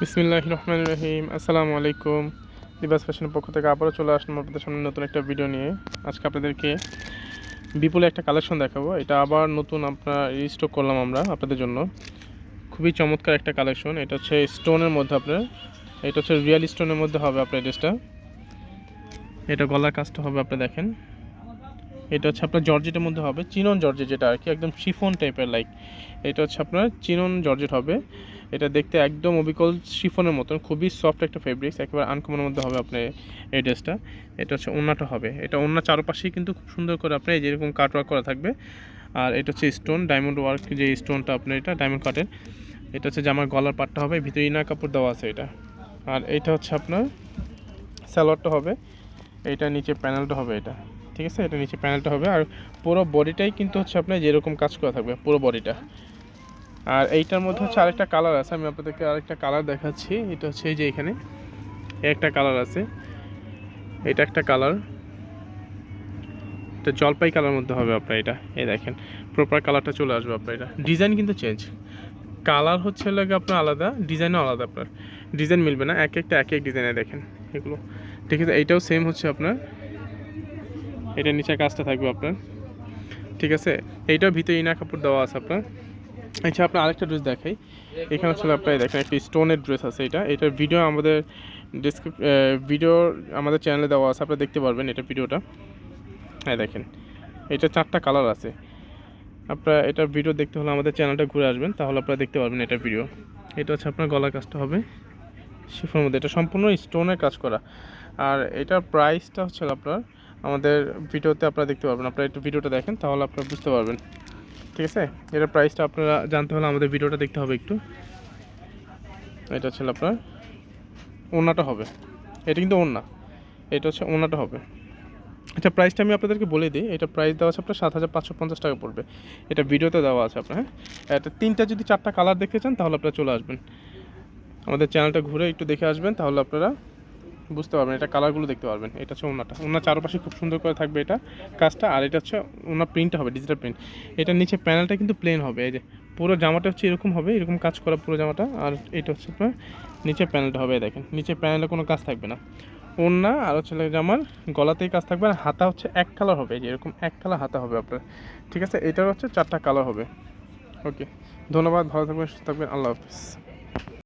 বিসমিল্লাহ রহমান রহিম। আসসালামু আলাইকুম। লিবাস ফ্যাশনের পক্ষ থেকে আবারও চলে আসলাম আপনাদের সামনে নতুন একটা ভিডিও নিয়ে। আজকে আপনাদেরকে বিপুলে একটা কালেকশন দেখাবো। এটা আবার নতুন আপনার স্টক করলাম আমরা আপনাদের জন্য। খুবই চমৎকার একটা কালেকশন। এটা হচ্ছে স্টোনের মধ্যে আপনার, এটা হচ্ছে রিয়েল স্টোনের মধ্যে হবে আপনার ড্রেসটা। এটা গলার কাজটা হবে আপনি দেখেন। এটা হচ্ছে আপনার জর্জেটের মধ্যে হবে, চিনন জর্জেট যেটা আর কি, একদম শিফন টাইপের লাইক এটা হচ্ছে আপনার চিনন জর্জেট হবে। এটা দেখতে একদম অবিকল শিফনের মতন, খুবই সফট একটা ফেব্রিক্স একেবারে আনকমনের মধ্যে হবে আপনার এই ড্রেসটা এটা হচ্ছে ওন্নাটা হবে, এটা ওন্না চারপাশেই কিন্তু খুব সুন্দর করে আপনার যেরকম কাট ওয়ার্ক করা থাকবে। আর এটা হচ্ছে স্টোন ডায়মন্ড ওয়ার্ক যে স্টোনটা আপনার এটা ডায়মন্ড কাটের এটা হচ্ছে জামার গলার পাটটা হবে, ভিতরে ইনার কাপড় দেওয়া আছে এটা। আর এটা হচ্ছে আপনার স্যালোয়ারটা হবে এইটা নিচে প্যানেলটা হবে এটা। ঠিক আছে? এটা নিচে প্যানেলটা হবে। আর পুরো বডিটাই কিন্তু হচ্ছে আপনার যেরকম কাজ করা থাকবে, পুরো বডিটা আর এইটার মধ্যে হচ্ছে আরেকটা কালার আছে। আমি আপনাদেরকে আরেকটা কালার দেখাচ্ছি। এটা হচ্ছে এই যে এখানে। একটা কালার আছে। এটা একটা কালার এটা জলপাই কালার মধ্যে হবে আপনার এটা। এই দেখেন প্রপার কালারটা চলে আসবে আপনার এটা। ডিজাইন কিন্তু চেঞ্জ কালার হচ্ছে লাগে আপনার আলাদা ডিজাইনও আলাদা আপনার। ডিজাইন মিলবে না। এক একটা, এক এক ডিজাইনে দেখেন এগুলো। ঠিক আছে? এইটাও সেম হচ্ছে আপনার। এটা নিচে কাজটা থাকবে আপনার। ঠিক আছে? এইটার ভিতরে ইনা কাপড় দেওয়া আছে আপনার। আচ্ছা আপনার আরেকটা ড্রেস দেখাই। এখানে হচ্ছে আপনার দেখেন, একটা স্টোনের ড্রেস আছে এটা। এটার ভিডিও আমাদের ডিসক্রিপ ভিডিও আমাদের চ্যানেলে দেওয়া আছে, আপনারা দেখতে পারবেন এটা ভিডিওটা। হ্যাঁ দেখেন, এটা চারটা কালার আছে। আপনারা এটা ভিডিও দেখতে হলে আমাদের চ্যানেলটা ঘুরে আসবেন, তাহলে আপনারা দেখতে পারবেন এটা ভিডিও। এটা হচ্ছে আপনার গলার কাজটা হবে। শিফের মধ্যে, এটা সম্পূর্ণ স্টোনের কাজ করা। আর এটার প্রাইসটা হচ্ছে আপনার আমাদের ভিডিওতে আপনারা দেখতে পারবেন। আপনারা একটু ভিডিওটা দেখেন, তাহলে আপনারা বুঝতে পারবেন। ঠিক আছে? এটার প্রাইসটা আপনারা জানতে হলে আমাদের ভিডিওটা দেখতে হবে একটু। এটা হচ্ছে আপনার ওনাটা হবে। এটা কিন্তু ওনা এটা হচ্ছে ওনাটা হবে। আচ্ছা প্রাইসটা আমি আপনাদেরকে বলে দিই। এটা প্রাইস দেওয়া আছে আপনার সাত হাজার পাঁচশো পঞ্চাশ টাকা পড়বে। এটা ভিডিওতে দেওয়া আছে আপনার হ্যাঁ? এটা তিনটা যদি চারটা কালার দেখতে চান, তাহলে আপনারা চলে আসবেন। আমাদের চ্যানেলটা ঘুরে একটু দেখে আসবেন, তাহলে আপনারা বুঝতে পারবেন, এটা কালারগুলো দেখতে পারবেন। এটা হচ্ছে ওনাটা ওনার চারপাশে খুব সুন্দর করে থাকবে এটা কাজটা, আর এটা হচ্ছে ওনার প্রিন্টটা হবে ডিজিটাল প্রিন্ট এটা নিচে প্যানেলটা কিন্তু প্লেন হবে, এই যে পুরো জামাটা হচ্ছে এরকম হবে, এরকম কাজ করা পুরো জামাটা, আর এটা হচ্ছে আপনার নিচে প্যানেলটা হবে দেখেন। নিচে প্যানেলে কোনো কাজ থাকবে না। ওড়না আর হচ্ছে জামার গলাতেই কাজ থাকবে, আর হাতা হচ্ছে এক কালার হবে যে এরকম এক কালার হাতা হবে আপনার। ঠিক আছে? এটার হচ্ছে চারটা কালার হবে। ওকে ধন্যবাদ, ভালো থাকবেন, সুস্থ থাকবেন, আল্লাহ হাফিজ।